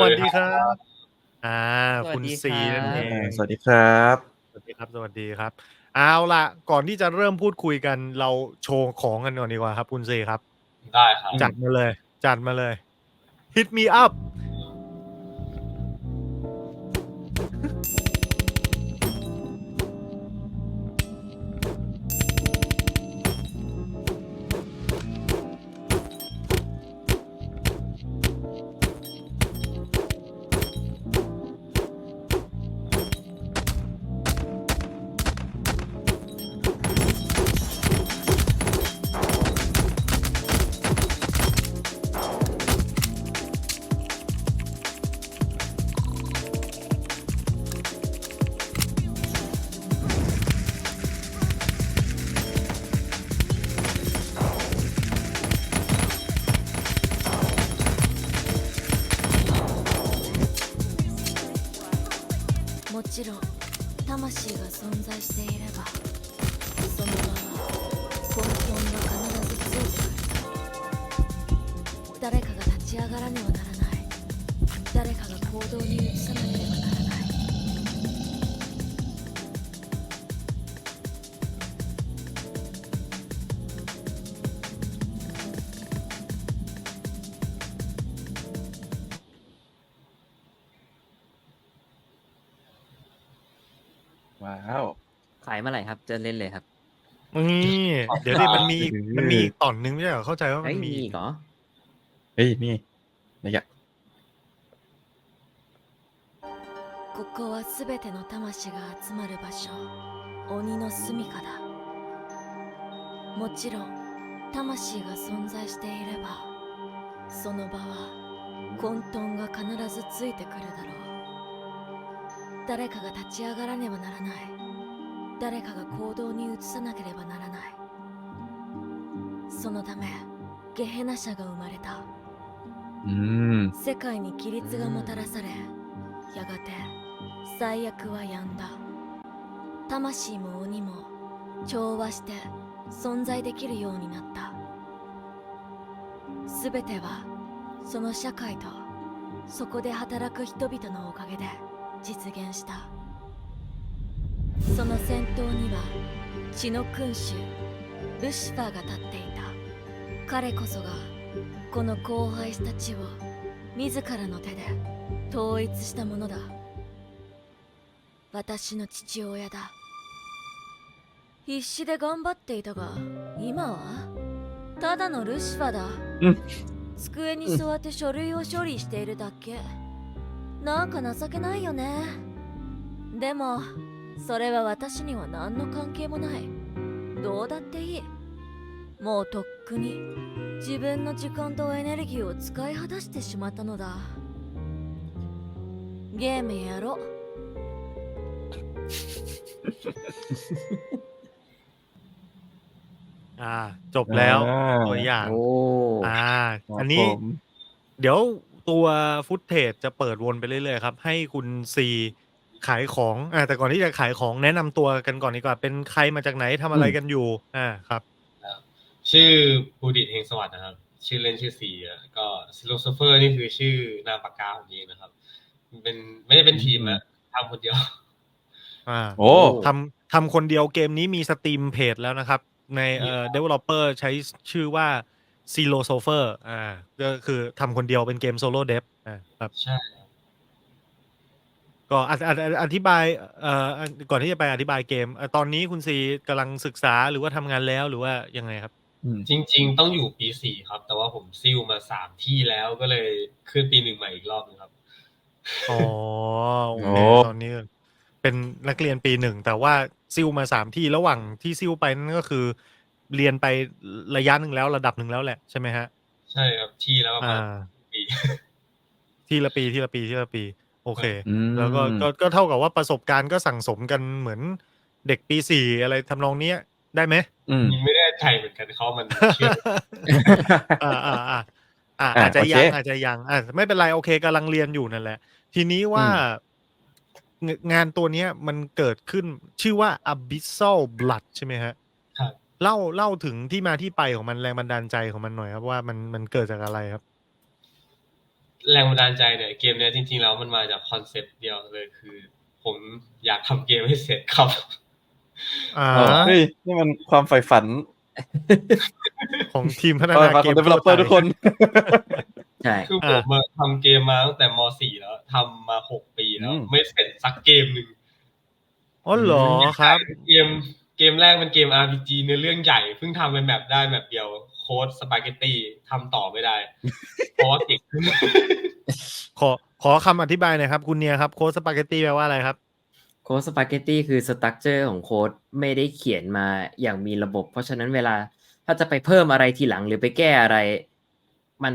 วัสดีครับ อ่าสวัสคุณดีซีครับนั่นเองสวัสดีครับ สวัสดีครับ สวัสดีครับ เอาล่ะ ก่อนที่จะเริ่มพูดคุยกัน เราโชว์ของกันก่อนดีกว่าครับ คุณซีครับ ได้ครับ จัดมาเลย จัดมาเลย hit me up ちろん魂が存在していればそのまま根本が必ずついてくる。誰かが立ち上がらねばならない。誰かが行動に移さなければ ว้าว ขายเมื่อไหร่ครับ จะเล่นเลยครับ นี่เดี๋ยวดิมันมีอีก อืม มันมีอีกตอนนึงไม่ใช่เหรอเข้าใจว่า เฮ้ มั ย น มี มี อีกเหรอ เฮ้ย นี่นี่อะ ここは全ての魂が集まる場所鬼の住みかだもちろん魂が存在していればその場は混沌が必ずついてくるだろう 誰かが立ち上がらねばならない。誰かが行動に移さなければならない。そのためゲヘナ社が生まれた。อืม世界に規律がもたらされやがて最悪は止んだ。魂も鬼も調和して存在できるようになった。全てはその社会とそこで働く人々のおかげで実現した。その先頭には血の君主ルシファーが立っていた。彼こそがこの荒廃した地を自らの手で統一したものだ。私の父親だ。必死で頑張っていたが今は？ただのルシファーだ、うん。机に座って書類を処理しているだけなんか情けないよねでもそれは私には何の関係もないどうだっていいもうとっくに自分の時間とエネルギーを使い果たしてしまったのだゲームやろう อ่า จบแล้ว อ่า ตัวอย่าง โอ้ อ่า ครับ อันนี้ ผม เดี๋ยว ตัวฟุตเทจจะเปิดวนไปเรื่อยๆครับ ให้คุณซีขายของอ่าแต่ก่อนที่จะขายของแนะนำตัวกันก่อนดีกว่า เป็นใครมาจากไหนทำอะไรกันอยู่ อ่าครับ ชื่อบูดิตเฮงสวัสดิ์นะครับ ชื่อเล่นชื่อซีอะก็ซิโลโซเฟอร์นี่คือชื่อนามปากกาผมเองนะครับ เป็นไม่ได้เป็นทีมอะทำคนเดียว อ่าโอ้ทำทำคนเดียวเกมนี้มีสตรีมเพจแล้วนะครับ ในเอ่อ developer ใช้ชื่อว่า Zero s o f e r อ่าก็คือทำคนเดียวเป็นเกมโซโล่เดฟอ่าครับใช่ก็อธิอธิอธิบายเอ่อก่อนที่จะไปอธิบายเกมเอ่อตอนนี้คุณซีกำลังศึกษาหรือว่าทำงานแล้วหรือว่ายังไงครับอืมจริง ๆ ต้องอยู่ปีสี่ครับ แต่ว่าผมซิ่วมาสามที่แล้วก็เลยขึ้นปีหนึ่งใหม่อีกรอบนึงครับอ๋อโอเคโอ้ตอนนี้เป็นนักเรียนปีหนึ่งแต่ว่าซิ่วมาสามที่ระหว่างที่ซิ่วไปนั่นก็คือ เรียนไประยะหนึ่งแล้วระดับหนึ่งแล้วแหละใช่ไหมฮะ ใช่ครับที่แล้วประมาอ่าณปีทีละปีทีละปีทีละปี โอเคอืมแล้วก็ก็ก็เท่ากับว่าประสบการณ์ก็สั่งสมกันเหมือนเด็กปีสี่อะไรทำนองเนี้ยได้ไหมอืมไม่แน่ใจเหมือนกันเขามันเชื่ออ่าอ่าอ่าอ่าอะอาจจะโอเคยังอาจจะยังอ่าไม่เป็นไรโอเคกำลังเรียนอยู่นั่นแหละ ทีนี้ว่าอืงงานตัวเนี้ยมันเกิดขึ้นชื่อว่า Abyssal Blood ใช่ไหมฮะครับ เล่าเล่าถึงที่มาที่ไปของมันแรงบันดาลใจของมันหน่อยครับว่ามันมันเกิดจากอะไรครับ แรงบันดาลใจเนี่ยเกมเนี้ยจริงๆแล้วมันมาจากคอนเซปต์เดียวเลยคือ ผมอยากทำเกมให้เสร็จครับอ่าเฮ้ยนี่มันความใฝ่ฝัน ของทีมพัฒความนาใฝ่ฝันเกของม developer ทุกคนใช่คือผมมาทำเกมมาตั้งแต่ม .4 แล้วทำมาหกปีแล้วอืมไม่เสร็จสักเกมหนึ่งอ๋อเหรอครับ เกม เกมแรกเป็นเกม RPG เนื้อเรื่องใหญ่เพิ่งทำเป็นแบบได้แบบเดียวโค้ดสปาเกตตี้ทำต่อไม่ได้เพราะว่าเก่งขึ้นขอขอคำอธิบายหน่อยครับ คุณเนียครับโค้ดสปาเกตตี้แปลว่าอะไรครับโค้ดสปาเกตตี้คือสตั๊กเจอร์ของโค้ดไม่ได้เขียนมาอย่างมีระบบ เพราะฉะนั้นเวลาถ้าจะไปเพิ่มอะไรทีหลังหรือไปแก้อะไร มัน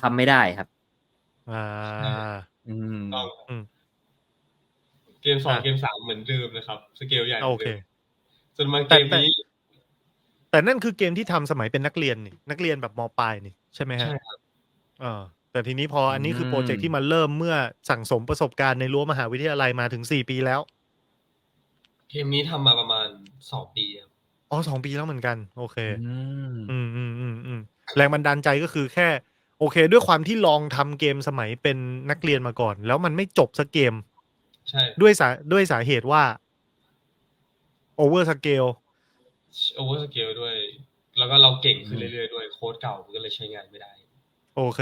ทำไม่ได้ครับอ่าอืมต้องอืมเกมสองอะเกมสามเหมือนเดิมนะครับ สเกลใหญ่หมืโออนเค ดิมจนมาเกแต่มแต่นี้แต่นั่นคือเกมที่ทำสมัยเป็นนักเรียนนี่นักเรียนแบบมปลายนี่ใช่ไหมฮะใช่ครับเออแต่ทีนี้พออันนี้คือมโปรเจกต์ที่มันเริ่มเมื่อสั่งสมประสบการณ์ในรั้วมหาวิทยาลัยมาถึงสี่ปีแล้ว เกมนี้ทำมาประมาณสองปีครับอ๋อสองปีแล้วเหมือนกัน โอเคอืมอืมอืมอืมอืมแรงบันดาลใจก็คือแค่ โอเค ด้วยความที่ลองทำเกมสมัยเป็นนักเรียนมาก่อน แล้วมันไม่จบสักเกม ใช่ ด้วยสาด้วยสาเหตุว่า โอเวอร์สเกลโอเวอร์สเกลด้วย แล้วก็เราเก่งขึ้นเรื่อยๆด้วยโค้ดเก่ามันก็เลยใช้งานไม่ได้ โอเค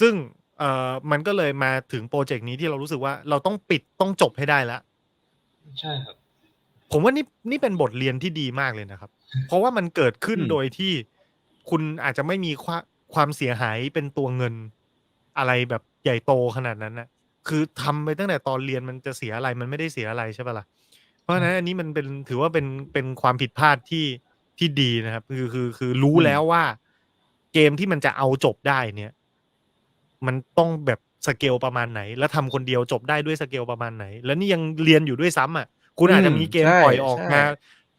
ซึ่งเอ่อมันก็เลยมาถึงโปรเจกต์นี้ที่เรารู้สึกว่าเราต้องปิดต้องจบให้ได้แล้วใช่ครับ ผมว่านี่นี่เป็นบทเรียนที่ดีมากเลยนะครับ เพราะว่ามันเกิดขึ้นอืมโดยที่คุณอาจจะไม่มีความความเสียหายเป็นตัวเงินอะไรแบบใหญ่โตขนาดนั้นนะคือทำไปตั้งแต่ตอนเรียนมันจะเสียอะไรมันไม่ได้เสียอะไรใช่ปะล่ะ เพราะฉะนั้นอันนี้มันเป็นถือว่าเป็นเป็นความผิดพลาดที่ที่ดีนะครับ คือคือคือรู้อืมแล้วว่า เกมที่มันจะเอาจบได้เนี่ย มันต้องแบบสเกลประมาณไหน แล้วทำคนเดียวจบได้ด้วยสเกลประมาณไหน แล้วนี่ยังเรียนอยู่ด้วยซ้ำอะ คุณอาจจะมีเกมใช่ปล่อยออกใช่มา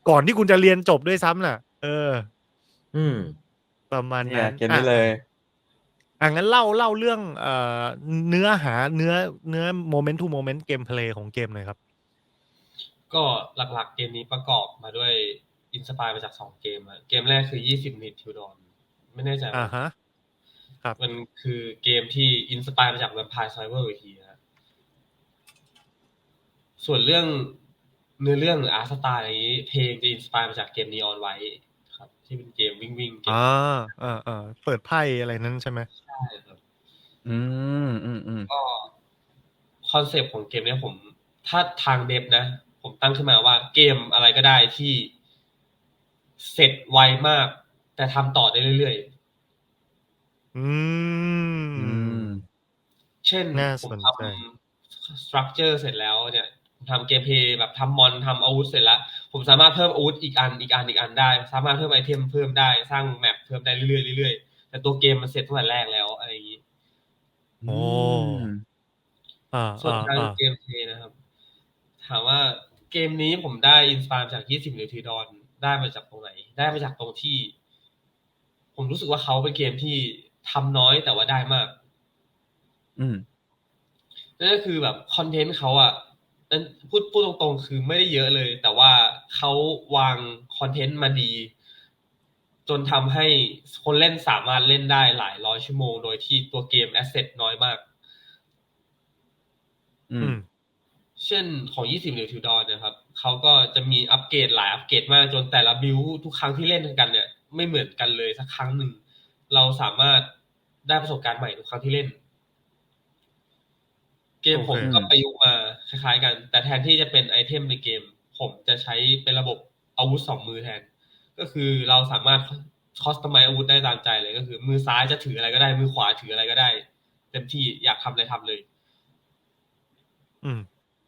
ก่อนที่คุณจะเรียนจบด้วยซ้ำน่ะ เออ อืม ประมาณเนี่ยนั้นเกมนี้เลยอะงั้นเล่าเล่าเรื่องเอ่อเนื้อหาเนื้อเนื้อโมเมนต์ทูโมเมนต์เกมเพลย์ของเกมหน่อยครับ ก็หลักๆเกมนี้ประกอบมาด้วยอินสปายมาจากสองเกมอะเกมแรกคือ20 minute to dawn ไม่แน่ใจอ่าว่าฮะครับมันคือเกมที่อินสปายมาจาก Vampire Survivor อีกทีนะส่วนเรื่องเนื้อเรื่องหรืออาร์ตสไตล์อะไรนี้ เพลงจะอินสปายมาจากเกม Neon White ครับที่เป็นเกมวิ่งวิ่งๆเกมอ่าอ่าอ่าเปิดไพ่อะไรนั้นใช่ไหมใช่ครับอืมอืมอืมก็คอนเซปต์ของเกมเนี้ยผม ถ้าทางเดฟนะ ผมตั้งขึ้นมาว่าเกมอะไรก็ได้ที่เสร็จไวมาก แต่ทำต่อได้เรื่อยอือืมมๆเช่นน่าผมสนทใจำสตรัคเจอร์เสร็จแล้วเนี่ยผมทำเกมเพลย์แบบทำมอนทำอาวุธเสร็จแล้ว ผมสามารถเพิ่มอาวุธอีกอันอีกอันอีกอันได้ สามารถเพิ่มไอเทมเพิ่มได้สร้างแมปเพิ่มได้เรื่อยๆเรื่อยๆแต่ตัวเกมมันเสร็จตั้งแต่แรกแล้วอะไรอย่างนี้โอ้อ่าส่วนอ่าการอ่าเกมเพลย์นะครับ ถามว่า เกมนี้ผมได้อินสปายจาก20นาทีดอนได้มาจากตรงไหน ได้มาจากตรงที่ ผมรู้สึกว่าเขาเป็นเกมที่ทำน้อยแต่ว่าได้มาก อืมนั่นก็คือแบบคอนเทนต์เขาอะนั่นพูดพูดตรงๆ คือไม่ได้เยอะเลย แต่ว่าเขาวางคอนเทนต์มาดี จนทำให้คนเล่นสามารถเล่นได้หลายร้อยชั่วโมง โดยที่ตัวเกมแอสเซทน้อยมาก อือืมม เช่นของ 20เหรียญทิวดอนนะครับเขาก็จะมีอัปเกรดหลายอัปเกรดมากจนแต่ละบิวทุกครั้งที่เล่นกันเนี่ยไม่เหมือนกันเลยสักครั้งหนึ่ง เราสามารถได้ประสบการณ์ใหม่ทุกครั้งที่เล่น เกมผมก็ประยุกต์มาคล้ายๆกัน แต่แทนที่จะเป็นไอเทมในเกม ผมจะใช้เป็นระบบอาวุธสองมือแทน ก็คือเราสามารถคอสตอมไมอาวุธได้ตามใจเลยก็คือ มือซ้ายจะถืออะไรก็ได้มือขวาถืออะไรก็ได้ เต็มที่อยากทำอะไรทำเลย อืม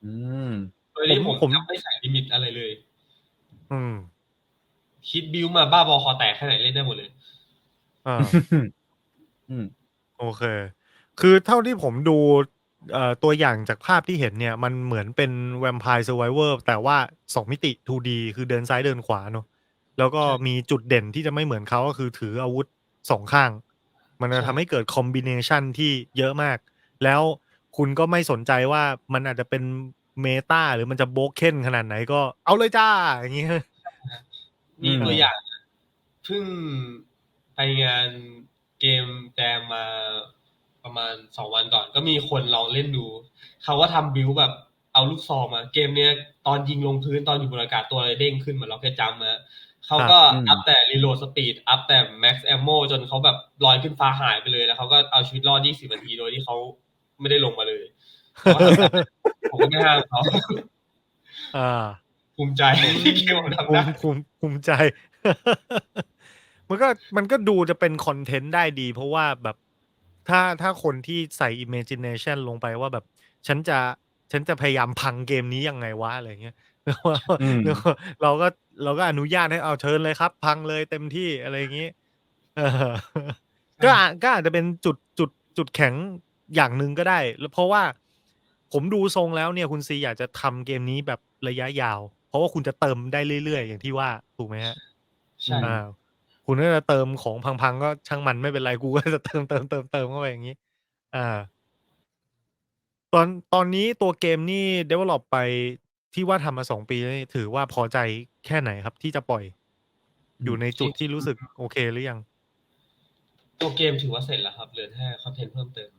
อืมโดยที่ผผมมผมจะไม่ใส่ลิมิตอะไรเลย อืม คิดบิวมาบ้าบอคอแตกแค่ไหนเล่นได้หมดเลยอ่าอืม โอเค คือเท่าที่ผมดูเอ่อตัวอย่างจากภาพที่เห็นเนี่ย มันเหมือนเป็น Vampire Survivor แต่ว่าสองมิติ 2D คือเดินซ้ายเดินขวาเนอะแล้วก็ใช่มีจุดเด่นที่จะไม่เหมือนเขาก็คือถืออาวุธสองข้าง มันจะใช่ทำให้เกิดคอมบิเนชันที่เยอะมาก แล้ว คุณก็ไม่สนใจว่ามันอาจจะเป็นเมตาหรือมันจะโบกเค้นขนาดไหนก็เอาเลยจ้า อย่างเงี้ยมีตัวอย่างเพิ่งไปงานเกมแจมมาประมาณสองวันก่อน ก็มีคนลองเล่นดู เขาว่าทำบิวแบบเอาลูกซองมา เกมเนี้ยตอนยิงลงพื้นตอนอยู่บนอากาศตัวอะไรเด้งขึ้นเหมือนล็อกเก็ตจัมป์นะเขาก็อัพแต่รีโหลดสปีดอัพแต่แม็กซ์แอมโมจนเขาแบบลอยขึ้นฟ้าหายไปเลยแล้วเขาก็เอาชีวิตรอด 20 นาทีโดยที่เขา ไม่ได้ลงมาเลยผมว่าผมก็ไม่ห้ามเขาอ่าภูมิใจที่เกมผมทำภูได้มิภูมิภูมิใจ มันก็มันก็ดูจะเป็นคอนเทนต์ได้ดี เพราะว่าแบบถ้าถ้าคนที่ใส่ imagination ลงไปว่าแบบฉันจะฉันจะพยายามพังเกมนี้ยังไงวะอะไรเงี้ยแล้วว่าอืมแล้วเราก็เราก็อนุญาตให้เอาเชิญเลยครับ พังเลยเต็มที่อะไรอย่างงี้เออก็อาจก็อาจจะเป็นจุดจุดจุดแข็ง อย่างหนึ่งก็ได้แล้วเพราะว่าผมดูทรงแล้วเนี่ยคุณซีอยากจะทำเกมนี้แบบระยะยาว เพราะว่าคุณจะเติมได้เรื่อยๆ อย่างที่ว่าถูกไหมฮะใช่อ่าคุณก็จะเติมของพังๆก็ช่างมันไม่เป็นไรกูก็จะเติมเติมเติมเติมเข้าไปอย่างนี้ อ่า ตอนตอนนี้ตัวเกมนี่ develop ไปที่ว่าทำมาสองปีนี่ถือว่าพอใจแค่ไหนครับ ที่จะปล่อย อยู่ในจุดที่รู้สึกโอเคหรือยัง ตัวเกมถือว่าเสร็จแล้วครับเหลือแค่คอนเทนต์เพิ่มเติม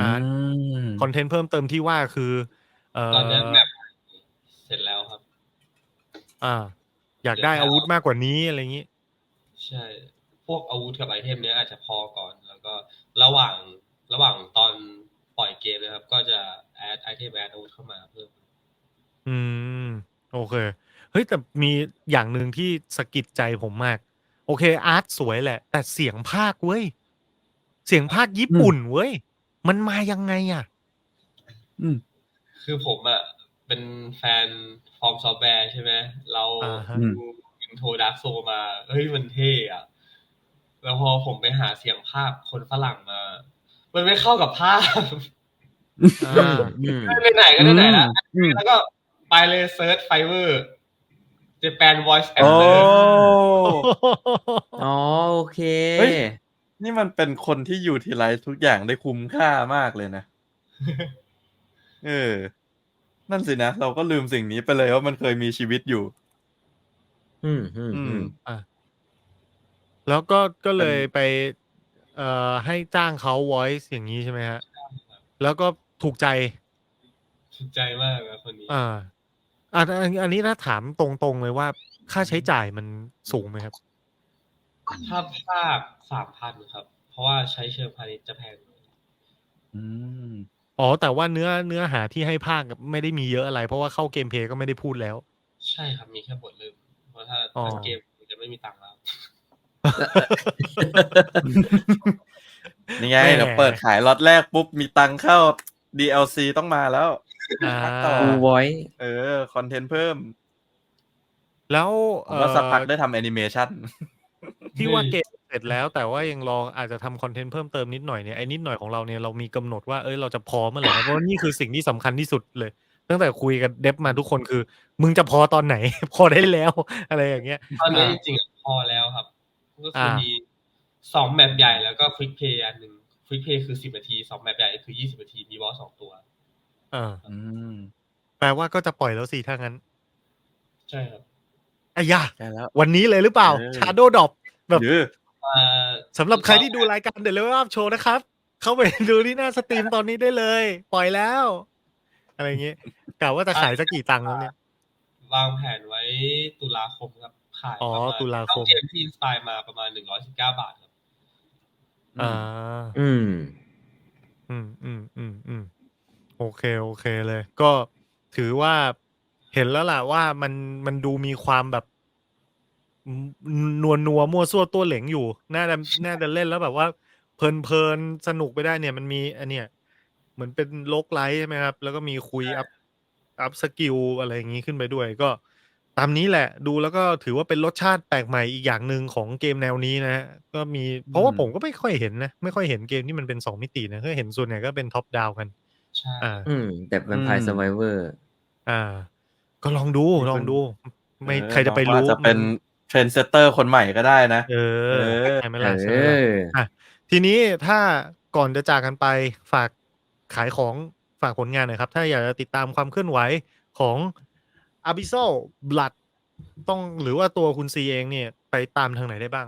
อ่ามคอนเทนต์เพิ่มเติมที่ว่าคือ เอ่ตอนนี้อแบบเสร็จแล้วครับ อ่า อยากได้อาวุธมากกว่านี้อะไรอย่างนี้ ใช่ พวกอาวุธกับไอเทมเนี้ยอาจจะพอก่อน แล้วก็ระหว่างระหว่างตอนปล่อยเกมนะครับ ก็จะแอดไอเทมแอดอาวุธเข้ามาเพิ่ม อืม โอเค เฮ้ยแต่มีอย่างหนึ่งที่สะกิดใจผมมาก โอเค อาร์ตสวยแหละ แต่เสียงภาคเว้ย เสียงภาคญี่ปุ่นเว้ย มันมายังไงอะ อืม คือผมอะเป็นแฟนฟอร์มซอฟต์แวร์ใช่ไหมเราอ่าฮะ ดูอินโทรดักโซมา เฮ้ยมันเท่อะแล้วพอผมไปหาเสียงภาคคนฝรั่งมา มันไม่เข้ากับภาพ อ่าอืมไหนๆก็ไหนๆแล้วอืมแล้วก็ไปเลยเซิร์ชไฟเวอร์เจแปน voice โอ้ actor อ๋อโอเค เฮ้ย นี่มันเป็นคนที่อยู่ทีไรทุกอย่างได้คุ้มค่ามากเลยนะ เออ นั่นสินะ เราก็ลืมสิ่งนี้ไปเลยว่ามันเคยมีชีวิตอยู่ อืมอืมอือืมมอะแล้วก็ก็เลยไป เอ่อให้จ้างเขา voice อย่างนี้ใช่ไหมฮะ แล้วก็ถูกใจถูกใจมากนะคนนี้ อ่าอะอันอันนี้ถ้าถามตรงๆเลยว่า ค่าใช้จ่ายมันสูงไหมครับ ถ้าภาคสามพันครับ เพราะว่าใช้เชิงพาณิชย์จะแพงหน่อยอืมอ๋อ แต่ว่าเนื้อเนื้อหาที่ให้ภาคไม่ได้มีเยอะอะไร เพราะว่าเข้าเกมเพลย์ก็ไม่ได้พูดแล้ว ใช่ครับมีแค่บทเริ่มเพราะถ้าอ๋อถ้าเกมจะไม่มีตังค์แล้วนี่ไงแม่เดี๋ยวเปิดขายล็อตแรกปุ๊บมีตังค์เข้า DLC ต้องมาแล้วอ่าต่อฟูไว้เออ คอนเทนต์เพิ่ม แล้วผมว่าสักพักเอ่อได้ทำแอนิเมชัน ที่ว่าเกมเสร็จแล้ว แต่ว่ายังรออาจจะทำคอนเทนต์เพิ่มเติมนิดหน่อยเนี่ยไอ้นิดหน่อยของเราเนี่ยเรามีกำหนดว่าเอ้ยเราจะพอเมื่อไหร่นะเพราะว่านี่คือสิ่งที่สำคัญที่สุดเลย ตั้งแต่คุยกับเดฟมาทุกคนคือ มึงจะพอตอนไหน พอได้แล้ว อะไรอย่างเงี้ย ตอนนี้อ่าจริงๆอะพอแล้วครับ ก็คืออ่ามีมีสองแมปใหญ่แล้วก็ควิกเพย์อันหนึ่งควิกเพย์คือสิบนาทีสองแมปใหญ่คือยี่สิบนาทีมีบอสสองตัวเอออืมแปลว่าก็จะปล่อยแล้วสิถ้างั้น ใช่ครับ อายาใช่แล้ว วันนี้เลยหรือเปล่า เออ ชาโดดอป แบบหรืออ่าสำหรับใครที่ดูรายการเด e เลเวล p โชว์นะครับ เข้าไปดูที่หน้าสตรีมตอนนี้ได้เลย ปล่อยแล้ว อะไรอย่างงี้กะว่าจะขายสักกี่ตังค์แล้วเนี่ย วางแผนไว้ตุลาคมครับขายอ๋อประมาณตุลาคมเท่เกมที่อินสปายมาประมาณหนึ่งร้อยสิบเก้าบาทครับอ่า อืม อืมอืมอืมอืมโอเค โอเคเลย ก็ถือว่า เห็นแล้วล่ะว่ามันมันดูมีความแบบนัวนัวๆมั่วซั่วตัวเหลงอยู่ น่าจะน่าจะเล่นแล้วแบบว่า เพลินเพลินสนุกไปได้เนี่ยมันมีอันเนี้ยเหมือนเป็นโลกไลท์ใช่ไหมครับ แล้วก็มีคุยอัพอัพสกิลอะไรอย่างนี้ขึ้นไปด้วย ก็ ตามนี้แหละ ดูแล้วก็ถือว่าเป็นรสชาติแปลกใหม่อีกอย่างหนึ่งของเกมแนวนี้นะฮะก็มีเพราะว่าอืมผมก็ไม่ค่อยเห็นนะ ไม่ค่อยเห็นเกมที่มันเป็นสองมิตินะก็เห็นส่วนใหญ่ก็เป็นท็อปดาวกัน ใช่ อ่า อืม แต่เป็นพายอืมสไวเวอร์ อ่า ก็ลองดูมีคนลองดู ไม่เออใครจะไปรู้น้องอาจจะเป็นเทรนเซตเตอร์คนใหม่ก็ได้นะ เออเออใช่ไหมเอล่ะใช่ไหมล่ะออะทีนี้ถ้าก่อนจะจากกันไปฝากขายของฝากผลงานหน่อยครับ ถ้าอยากจะติดตามความเคลื่อนไหวของ Abyssal Blood ต้องหรือว่าตัวคุณซีเองเนี่ย ไปตามทางไหนได้บ้าง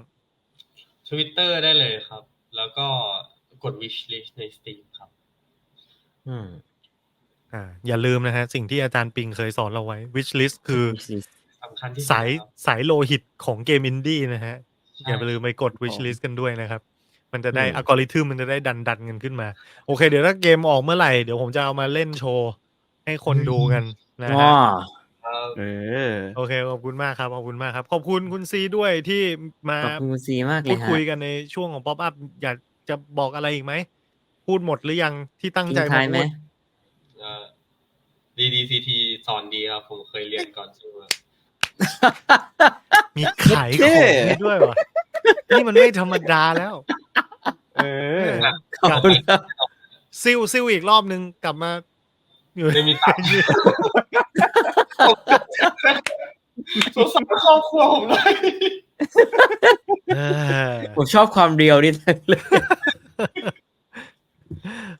ทวิตเตอร์ได้เลยครับ แล้วก็กด wish list ใน Steam ครับ อืม อ่าอย่าลืมนะฮะ สิ่งที่อาจารย์ปิงเคยสอนเราไว้ wish list คือ wishlist สำคัญที่สุดสายครับ สายโลหิตของเกมอินดี้นะฮะอย่าไปลืมไปกด wish list กันด้วยนะครับ มันจะได้อืม อัลกอริทึมมันจะได้ดันดันกันขึ้นมา โอเค เดี๋ยวถ้าเกมออกเมื่อไหร่ เดี๋ยวผมจะเอามาเล่นโชว์ ให้คนดูกันนะอ๋อฮะ ครับเออ โอเค ขอบคุณมากครับ ขอบคุณมากครับ ขอบคุณคุณซีด้วยที่มาขอบคุณคุณซีมากเลพูยดฮะคุยกันในช่วงของป๊อปอัพ อยากจะบอกอะไรอีกไหม พูดหมดหรือยังที่ตั้งทิ้ใจงมาท้ายไหมพูด เอ่อ DDCT สอนดีครับ ผมเคยเรียนก่อนสู้ครับมีขายของให้ด้วยวะนี่มันไม่ธรรมดาแล้ว เออขอบคุณครับซิลซิลอีกรอบนึงกลับมาอยู่ไม่มีตังค์สงสารครอบครัวผมเลยเออผมชอบความเรียวนี่เลย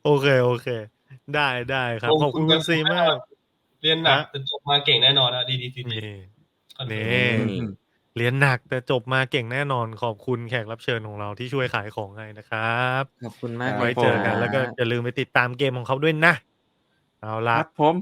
โอเค โอเค ได้ได้ครับ ขอบคุณคุณซีมาก เรียนหนักฮะแต่จบมาเก่งแน่นอนนะ DDCT นี่คอนเฟินี่ร์มอืมเรียนหนักแต่จบมาเก่งแน่นอนขอบคุณแขกรับเชิญของเราที่ช่วยขายของให้นะครับขอบคุณมากครับเลไว้ยเจอกันครับแล้วก็อย่าลืมไปติดตามเกมของเขาด้วยนะ เอาคละรับผม